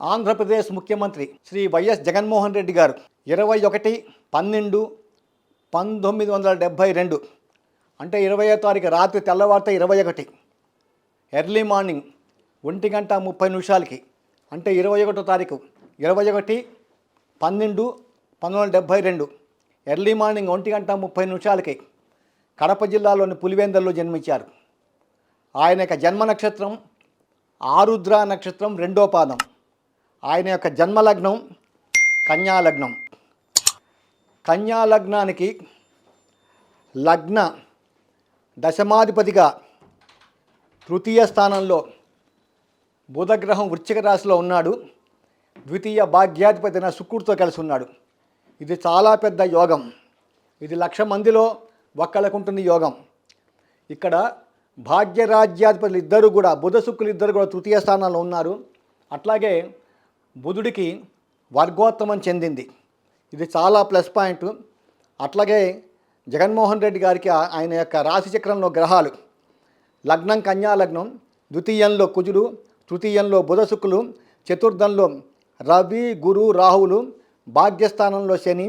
ఆంధ్రప్రదేశ్ ముఖ్యమంత్రి శ్రీ వైఎస్ జగన్మోహన్ రెడ్డి గారు. ఇరవై ఒకటి పన్నెండు పంతొమ్మిది వందల డెబ్భై రెండు. అంటే ఇరవయో తారీఖు రాత్రి తెల్లవారితే ఇరవై ఒకటి. ఎర్లీ మార్నింగ్ ఒంటి గంట ముప్పై నిమిషాలకి. అంటే ఇరవై ఒకటో తారీఖు ఇరవై ఒకటి పన్నెండు పంతొమ్మిది వందల డెబ్భై రెండు. ఎర్లీ మార్నింగ్ ఒంటి గంట ముప్పై నిమిషాలకి కడప జిల్లాలోని పులివెందల్లో జన్మించారు. ఆయన యొక్క జన్మ నక్షత్రం ఆరుద్ర నక్షత్రం రెండో పాదం. ఆయన యొక్క జన్మ లగ్నం కన్యాలగ్నానికి లగ్న దశమాధిపతిగా తృతీయ స్థానంలో బుధగ్రహం వృశ్చిక రాశిలో ఉన్నాడు. ద్వితీయ భాగ్యాధిపతి అయిన శుక్రుడితో కలిసి ఉన్నాడు. ఇది చాలా పెద్ద యోగం. ఇది లక్ష మందిలో ఒక్కళ్ళకు ఉంటుంది యోగం. ఇక్కడ భాగ్యరాజ్యాధిపతులు ఇద్దరు కూడా బుధ శుక్రులు ఇద్దరు కూడా తృతీయ స్థానంలో ఉన్నారు. అట్లాగే బుధుడికి వర్గోత్తమం చెందింది. ఇది చాలా ప్లస్ పాయింట్. అట్లాగే జగన్మోహన్ రెడ్డి గారికి ఆయన యొక్క రాశి చక్రంలో గ్రహాలు లగ్నం కన్యాలగ్నం ద్వితీయంలో కుజుడు తృతీయంలో బుధ శుక్రులు చతుర్థంలో రవి గురు రాహువులు భాగ్యస్థానంలో శని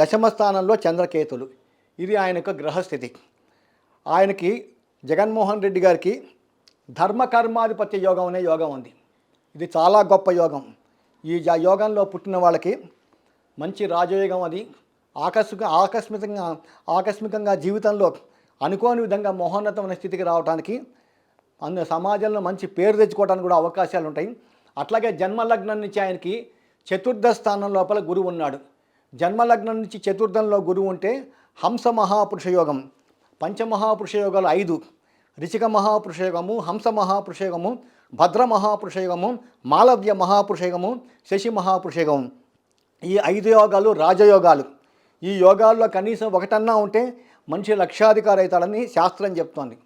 దశమ స్థానంలో చంద్రకేతులు. ఇది ఆయన యొక్క గ్రహస్థితి. ఆయనకి జగన్మోహన్ రెడ్డి గారికి ధర్మకర్మాధిపత్య యోగం అనే యోగం ఉంది. ఇది చాలా గొప్ప యోగం. ఈ యోగంలో పుట్టిన వాళ్ళకి మంచి రాజయోగం అది. ఆకస్మిక ఆకస్మికంగా ఆకస్మికంగా జీవితంలో అనుకోని విధంగా మహోన్నతమైన స్థితికి రావడానికి అందు సమాజంలో మంచి పేరు తెచ్చుకోవడానికి కూడా అవకాశాలు ఉంటాయి. అట్లాగే జన్మలగ్నం నుంచి ఆయనకి చతుర్థ స్థానం లోపల గురువు ఉన్నాడు. జన్మలగ్నం నుంచి చతుర్థంలో గురువు ఉంటే హంస మహాపురుష యోగం పంచమహాపురుష యోగాలు ఐదు. రిచిక మహాపురుష యోగము హంస మహాపురుష యోగము భద్ర మహాపురుష యోగము మాలవ్య మహాపురుషయోగము శశి మహాపురుషయోగం ఈ ఐదు యోగాలు రాజయోగాలు. ఈ యోగాల్లో కనీసం ఒకటన్నా ఉంటే మనిషి లక్షాధికారి అవుతాడని శాస్త్రం చెప్తోంది.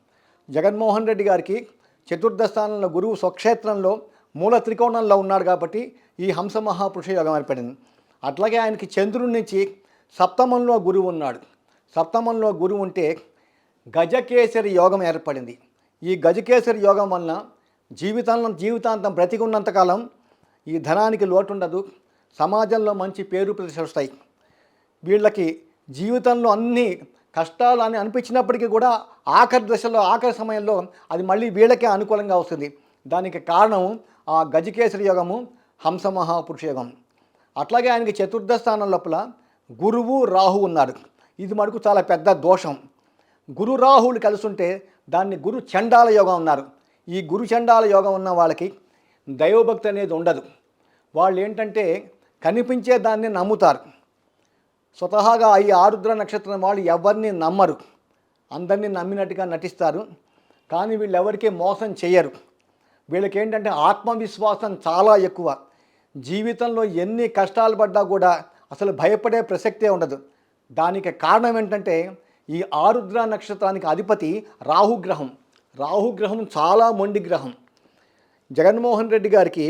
జగన్మోహన్ రెడ్డి గారికి చతుర్థ స్థానంలో గురువు స్వక్షేత్రంలో మూల త్రికోణంలో ఉన్నాడు కాబట్టి ఈ హంస మహాపురుష యోగం ఏర్పడింది. అట్లాగే ఆయనకి చంద్రుడి నుంచి సప్తమంలో గురువు ఉన్నాడు. సప్తమంలో గురువు ఉంటే గజకేసరి యోగం ఏర్పడింది. ఈ గజకేసరి యోగం వలన జీవితంలో జీవితాంతం బ్రతికున్నంతకాలం ఈ ధనానికి లోటు ఉండదు సమాజంలో మంచి పేరు ప్రతిష్టలు వస్తాయి. వీళ్ళకి జీవితంలో అన్ని కష్టాలు అని అనిపించినప్పటికీ కూడా ఆఖరి దశలో ఆఖరి సమయంలో అది మళ్ళీ వీళ్ళకే అనుకూలంగా వస్తుంది. దానికి కారణం ఆ గజకేసరి యోగము హంస మహాపురుష యోగం. అట్లాగే ఆయనకి చతుర్థ స్థానం లోపల గురువు రాహు ఉన్నారు ఇది మటుకు చాలా పెద్ద దోషం. గురు రాహువులు కలిసి ఉంటే దాన్ని గురు చండాల యోగం ఉన్నారు ఈ గురుచండాల యోగం ఉన్న వాళ్ళకి దైవభక్తి అనేది ఉండదు. వాళ్ళు ఏంటంటే కనిపించే దాన్ని నమ్ముతారు. స్వతహాగా ఈ ఆరుద్ర నక్షత్రం వాళ్ళు ఎవరిని నమ్మరు. అందరినీ నమ్మినట్టుగా నటిస్తారు. కానీ వీళ్ళు ఎవరికీ మోసం చేయరు వీళ్ళకి ఏంటంటే ఆత్మవిశ్వాసం చాలా ఎక్కువ. జీవితంలో ఎన్ని కష్టాలు పడ్డా కూడా అసలు భయపడే ప్రసక్తే ఉండదు. దానికి కారణం ఏంటంటే ఈ ఆరుద్ర నక్షత్రానికి అధిపతి రాహుగ్రహం. రాహుగ్రహం చాలా మొండి గ్రహం. జగన్మోహన్ రెడ్డి గారికి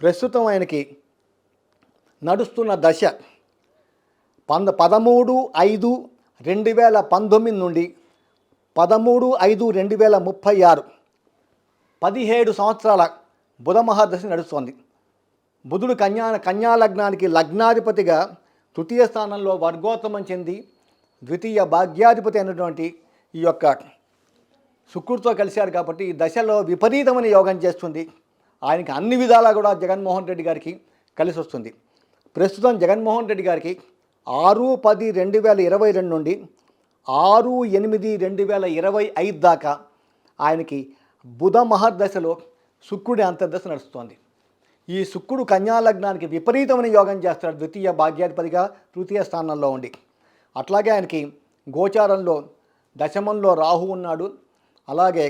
ప్రస్తుతం ఆయనకి నడుస్తున్న దశ పంద పదమూడు ఐదు రెండు వేల పంతొమ్మిది నుండి పదమూడు ఐదు రెండు వేల ముప్పై ఆరు. పదిహేడు సంవత్సరాల బుధ మహాదశ నడుస్తోంది. బుధుడు కన్యా కన్యా లగ్నానికి లగ్నాధిపతిగా తృతీయ స్థానంలో వర్గోత్తమం చెంది ద్వితీయ భాగ్యాధిపతి అయినటువంటి ఈ యొక్క శుక్రుడితో కలిశారు కాబట్టి ఈ దశలో విపరీతమైన యోగం చేస్తుంది. ఆయనకి అన్ని విధాలా కూడా జగన్మోహన్ రెడ్డి గారికి కలిసి వస్తుంది. ప్రస్తుతం జగన్మోహన్ రెడ్డి గారికి ఆరు పది రెండు వేల ఇరవై రెండు నుండి ఆరు ఎనిమిది రెండు వేల ఇరవై ఐదు దాకా ఆయనకి బుధ మహర్దశలో శుక్రుడి అంతర్దశ నడుస్తోంది. ఈ శుక్రుడు కన్యాలగ్నానికి విపరీతమైన యోగం చేస్తాడు. ద్వితీయ భాగ్యాధిపతిగా తృతీయ స్థానంలో ఉండి. అట్లాగే ఆయనకి గోచారంలో దశమంలో రాహు ఉన్నాడు. అలాగే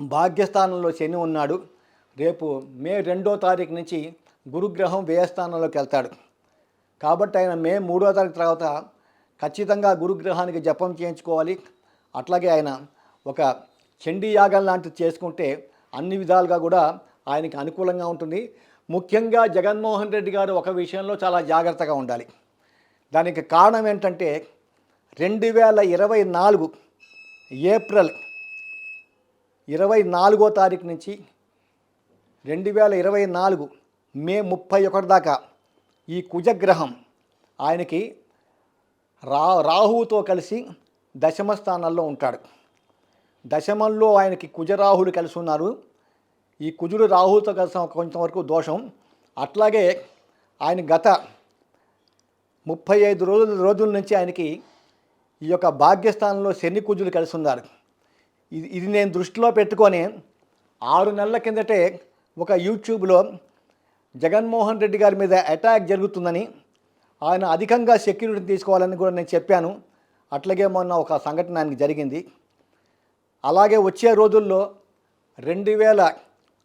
భాగ్యస్థానంలో శని ఉన్నాడు. రేపు మే రెండో తారీఖు నుంచి గురుగ్రహం వ్యయస్థానంలోకి వెళ్తాడు. కాబట్టి ఆయన మే మూడో తారీఖు తర్వాత ఖచ్చితంగా గురుగ్రహానికి జపం చేయించుకోవాలి. అట్లాగే ఆయన ఒక చండీ యాగం లాంటిది చేసుకుంటే అన్ని విధాలుగా కూడా ఆయనకి అనుకూలంగా ఉంటుంది. ముఖ్యంగా జగన్మోహన్ రెడ్డి గారు ఒక విషయంలో చాలా జాగ్రత్తగా ఉండాలి. దానికి కారణం ఏంటంటే రెండు వేల ఇరవై నాలుగు ఏప్రిల్ ఇరవై నాలుగో తారీఖు నుంచి రెండు వేల ఇరవై నాలుగు మే ముప్పై ఒకటి దాకా ఈ కుజగ్రహం ఆయనకి రా రాహువుతో కలిసి దశమ స్థానాల్లో ఉంటాడు. దశమంలో ఆయనకి కుజరాహులు కలిసి ఉన్నారు. ఈ కుజుడు రాహువుతో కలిసి కొంతవరకు దోషం. అట్లాగే ఆయన గత ముప్పై ఐదు రోజుల రోజుల నుంచి ఆయనకి ఈ యొక్క భాగ్యస్థానంలో శని కుజులు కలిసి ఉన్నారు. ఇది ఇది నేను దృష్టిలో పెట్టుకొని ఆరు నెలల కిందటే ఒక యూట్యూబ్లో జగన్మోహన్ రెడ్డి గారి మీద అటాక్ జరుగుతుందని ఆయన అధికంగా సెక్యూరిటీ తీసుకోవాలని కూడా నేను చెప్పాను. అట్లాగే మొన్న ఒక సంఘటన ఆయనకి జరిగింది. అలాగే వచ్చే రోజుల్లో రెండు వేల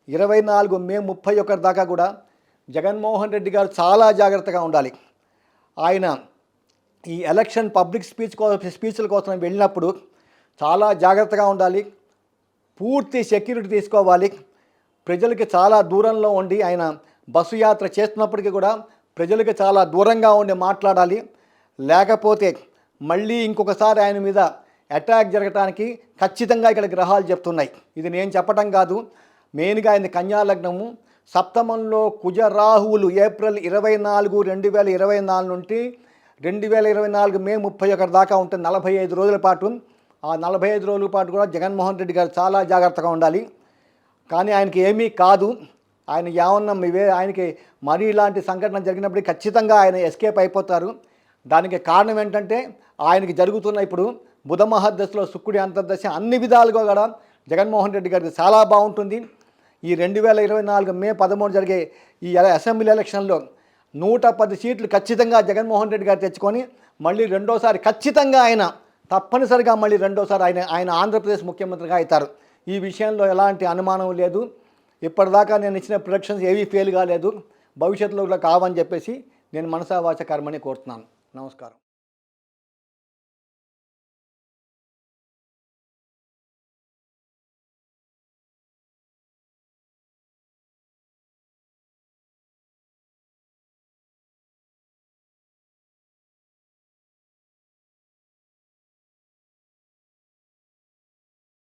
ఇరవై నాలుగు మే ముప్పై ఒకటి దాకా కూడా జగన్మోహన్ రెడ్డి గారు చాలా జాగ్రత్తగా ఉండాలి. ఆయన ఈ ఎలక్షన్ పబ్లిక్ స్పీచ్ కో స్పీచ్ల కోసం వెళ్ళినప్పుడు చాలా జాగ్రత్తగా ఉండాలి. పూర్తి సెక్యూరిటీ తీసుకోవాలి. ప్రజలకి చాలా దూరంలో ఉండి ఆయన బస్సు యాత్ర చేస్తున్నప్పటికీ కూడా ప్రజలకి చాలా దూరంగా ఉండి మాట్లాడాలి. లేకపోతే మళ్ళీ ఇంకొకసారి ఆయన మీద అటాక్ జరగటానికి ఖచ్చితంగా ఇక్కడ గ్రహాలు చెప్తున్నాయి. ఇది నేను చెప్పటం కాదు. మెయిన్గా ఆయన కన్యాలగ్నము. సప్తమంలో కుజరాహువులు ఏప్రిల్ ఇరవై నాలుగు రెండు వేల ఇరవై నాలుగు నుండి రెండు వేల ఇరవై నాలుగు మే ముప్పై ఒకటి దాకా ఉంటుంది నలభై ఐదు రోజుల పాటు ఆ నలభై ఐదు రోజుల పాటు కూడా జగన్మోహన్ రెడ్డి గారు చాలా జాగ్రత్తగా ఉండాలి. కానీ ఆయనకి ఏమీ కాదు. ఆయన ఏమన్నా ఇవే ఆయనకి మరీ ఇలాంటి సంఘటన జరిగినప్పుడు ఖచ్చితంగా ఆయన ఎస్కేప్ అయిపోతారు. దానికి కారణం ఏంటంటే ఆయనకి జరుగుతున్న ఇప్పుడు బుధ మహాదశలో శుక్రుడి అంతర్దశ అన్ని విధాలుగా కూడా జగన్మోహన్ రెడ్డి గారికి చాలా బాగుంటుంది. ఈ రెండు వేల ఇరవై నాలుగు మే పదమూడు జరిగే ఈ అసెంబ్లీ ఎలక్షన్లో నూట పది సీట్లు ఖచ్చితంగా జగన్మోహన్ రెడ్డి గారు తెచ్చుకొని మళ్ళీ రెండోసారి ఖచ్చితంగా ఆయన తప్పనిసరిగా మళ్ళీ రెండోసారి ఆయన ఆయన ఆంధ్రప్రదేశ్ ముఖ్యమంత్రిగా అవుతారు. ఈ విషయంలో ఎలాంటి అనుమానం లేదు. ఇప్పటిదాకా నేను ఇచ్చిన ప్రొడక్షన్స్ ఏవీ ఫెయిల్ కాలేదు. భవిష్యత్తులో కూడా కావని చెప్పేసి నేను మనసా కర్మని కోరుతున్నాను. నమస్కారం.